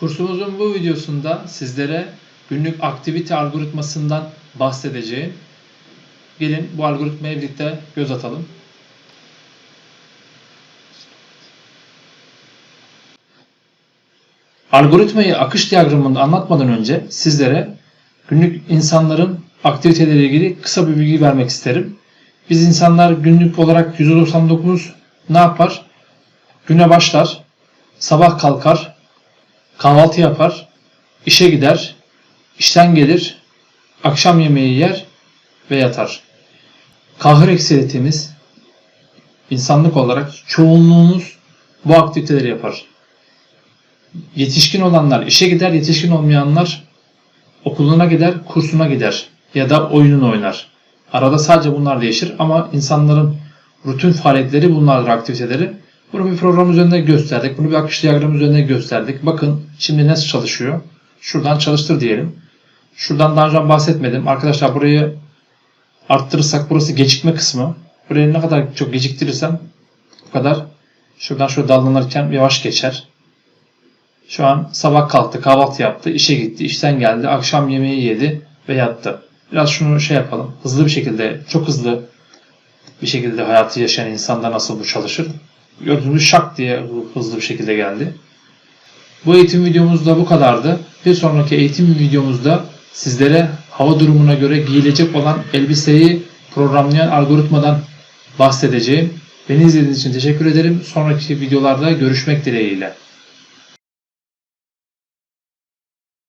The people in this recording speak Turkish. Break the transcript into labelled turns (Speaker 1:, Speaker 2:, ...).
Speaker 1: Kursumuzun bu videosunda sizlere günlük aktivite algoritmasından bahsedeceğim. Gelin bu algoritmaya birlikte göz atalım. Algoritmayı akış diyagramında anlatmadan önce sizlere günlük insanların aktiviteleriyle ilgili kısa bir bilgi vermek isterim. Biz insanlar günlük olarak %99 ne yapar? Güne başlar, sabah kalkar, kahvaltı yapar, işe gider, işten gelir, akşam yemeği yer ve yatar. Kahır ekseriyetimiz insanlık olarak çoğunluğumuz bu aktiviteleri yapar. Yetişkin olanlar işe gider, yetişkin olmayanlar okuluna gider, kursuna gider ya da oyununu oynar. Arada sadece bunlar değişir ama insanların rutin faaliyetleri bunlardır aktiviteleri. Bunu bir program üzerinde gösterdik. Bunu bir akış diyagramı üzerinde gösterdik. Bakın şimdi nasıl çalışıyor. Şuradan çalıştır diyelim. Şuradan daha önce bahsetmedim. Arkadaşlar burayı arttırırsak burası gecikme kısmı. Burayı ne kadar çok geciktirirsem o kadar şuradan şöyle dallanırken yavaş geçer. Şu an sabah kalktı, kahvaltı yaptı, işe gitti, işten geldi, akşam yemeği yedi ve yattı. Biraz şunu şey yapalım. Hızlı bir şekilde, çok hızlı bir şekilde hayatı yaşayan insanda nasıl bu çalışır? Gördüğünüz şak diye hızlı bir şekilde geldi. Bu eğitim videomuz da bu kadardı. Bir sonraki eğitim videomuzda sizlere hava durumuna göre giyilecek olan elbiseyi programlayan algoritmadan bahsedeceğim. Beni izlediğiniz için teşekkür ederim. Sonraki videolarda görüşmek dileğiyle.